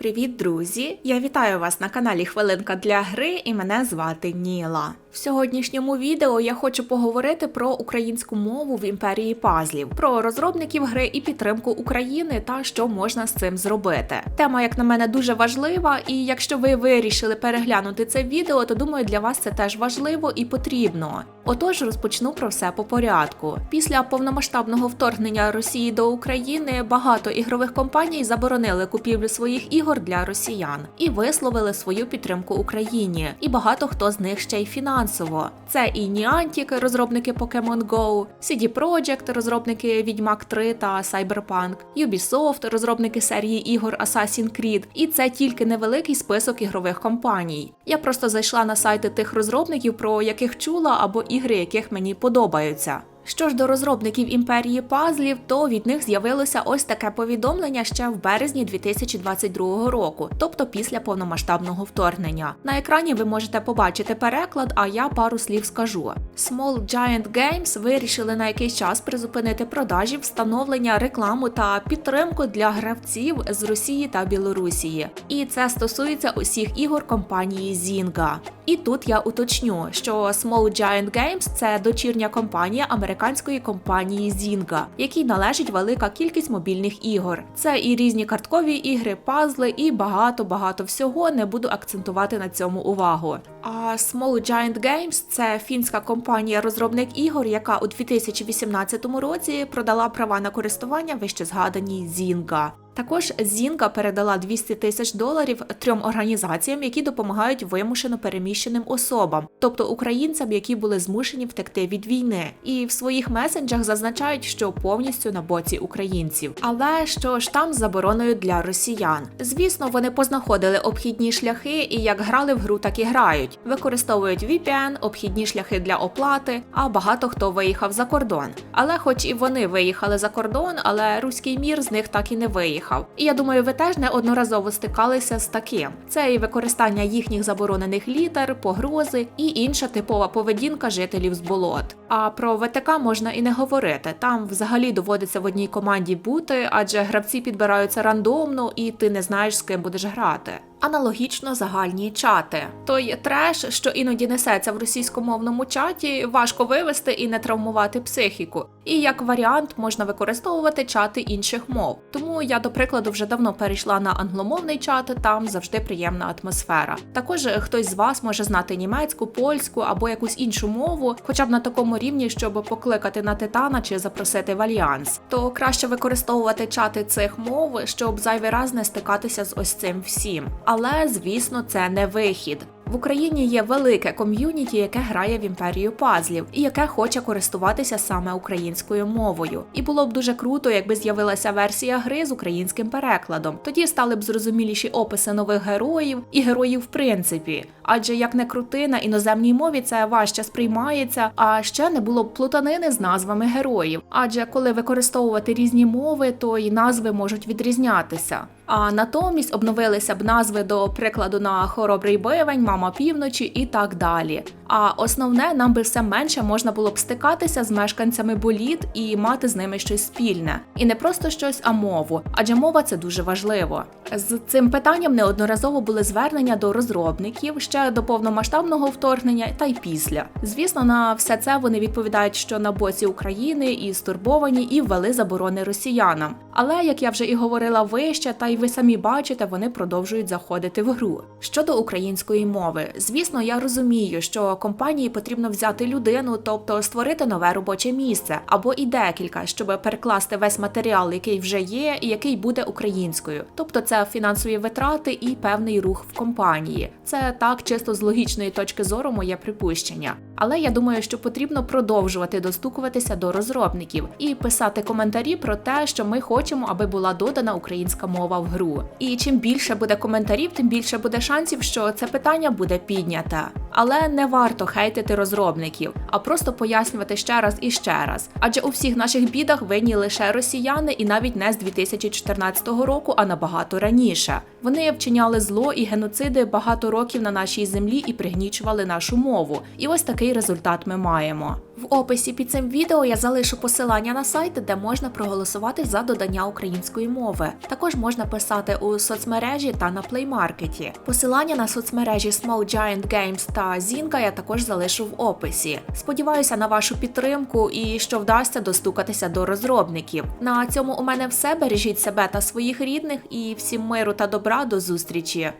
Привіт, друзі! Я вітаю вас на каналі Хвилинка для гри і мене звати Ніла. В сьогоднішньому відео я хочу поговорити про українську мову в імперії пазлів, про розробників гри і підтримку України та що можна з цим зробити. Тема, як на мене, дуже важлива, і якщо ви вирішили переглянути це відео, то думаю, для вас це теж важливо і потрібно. Отож, розпочну про все по порядку. Після повномасштабного вторгнення Росії до України багато ігрових компаній заборонили купівлю своїх ігор для росіян і висловили свою підтримку Україні. І багато хто з них ще й фінансово. Це і Niantic, розробники Pokemon Go, CD Projekt, розробники Відьмак 3 та Cyberpunk, Ubisoft, розробники серії ігор Assassin's Creed. І це тільки невеликий список ігрових компаній. Я просто зайшла на сайти тих розробників, про яких чула або ігри, яких мені подобаються. Що ж до розробників імперії пазлів, то від них з'явилося ось таке повідомлення ще в березні 2022 року, тобто після повномасштабного вторгнення. На екрані ви можете побачити переклад, а я пару слів скажу. Small Giant Games вирішили на якийсь час призупинити продажі, встановлення, рекламу та підтримку для гравців з Росії та Білорусії. І це стосується усіх ігор компанії Zynga. І тут я уточню, що Small Giant Games – це дочірня компанія американської компанії Zynga, якій належить велика кількість мобільних ігор. Це і різні карткові ігри, пазли, і багато багато всього. Не буду акцентувати на цьому увагу. А Small Giant Games – це фінська компанія-розробник ігор, яка у 2018 році продала права на користування вище згаданій Zynga. Також Зінка передала 200 тисяч доларів трьом організаціям, які допомагають вимушено переміщеним особам, тобто українцям, які були змушені втекти від війни, і в своїх месенджах зазначають, що повністю на боці українців. Але що ж там з забороною для росіян? Звісно, вони познаходили обхідні шляхи і як грали в гру, так і грають. Використовують VPN, обхідні шляхи для оплати, а багато хто виїхав за кордон. Але, хоч і вони виїхали за кордон, але руський мір з них так і не виїхав. І я думаю, ви теж неодноразово стикалися з таким: це і використання їхніх заборонених літер, погрози і інша типова поведінка жителів з болот. А про ВТК можна і не говорити. Там взагалі доводиться в одній команді бути, адже гравці підбираються рандомно, і ти не знаєш з ким будеш грати. Аналогічно загальні чати. Той треш, що іноді несеться в російськомовному чаті, важко вивести і не травмувати психіку. І як варіант можна використовувати чати інших мов. Тому я, до прикладу, вже давно перейшла на англомовний чат, там завжди приємна атмосфера. Також хтось з вас може знати німецьку, польську або якусь іншу мову, хоча б на такому рівні, щоб покликати на титана чи запросити в альянс. То краще використовувати чати цих мов, щоб зайвий раз не стикатися з ось цим всім. Але звісно, це не вихід. В Україні є велике ком'юніті, яке грає в імперію пазлів і яке хоче користуватися саме українською мовою. І було б дуже круто, якби з'явилася версія гри з українським перекладом. Тоді стали б зрозуміліші описи нових героїв і героїв в принципі. Адже як не крути, на іноземній мові це важче сприймається, а ще не було б плутанини з назвами героїв. Адже коли використовувати різні мови, то й назви можуть відрізнятися. А натомість обновилися б назви до прикладу на хоробрий бивень, мама півночі і так далі. А основне, нам би все менше можна було б стикатися з мешканцями боліт і мати з ними щось спільне. І не просто щось, а мову, адже мова це дуже важливо. З цим питанням неодноразово були звернення до розробників ще до повномасштабного вторгнення та й після. Звісно, на все це вони відповідають, що на боці України і стурбовані, і ввели заборони росіянам. Але як я вже і говорила вище, та й ви самі бачите, вони продовжують заходити в гру. Щодо української мови, звісно, я розумію, що компанії потрібно взяти людину, тобто створити нове робоче місце або і декілька, щоб перекласти весь матеріал, який вже є, і який буде українською. Тобто, це фінансові витрати і певний рух в компанії. Це так чисто з логічної точки зору моє припущення. Але я думаю, що потрібно продовжувати достукуватися до розробників і писати коментарі про те, що ми хочемо, аби була додана українська мова в гру. І чим більше буде коментарів, тим більше буде шансів, що це питання буде піднято. Але не варто хейтити розробників, а просто пояснювати ще раз і ще раз. Адже у всіх наших бідах винні лише росіяни, і навіть не з 2014 року, а набагато раніше. Вони вчиняли зло і геноциди багато років на нашій землі і пригнічували нашу мову. І ось такий результат ми маємо. В описі під цим відео я залишу посилання на сайт, де можна проголосувати за додання української мови. Також можна писати у соцмережі та на плеймаркеті. Посилання на соцмережі Small Giant Games та Зінка я також залишу в описі. Сподіваюся на вашу підтримку і що вдасться достукатися до розробників. На цьому у мене все. Бережіть себе та своїх рідних і всім миру та добра до зустрічі.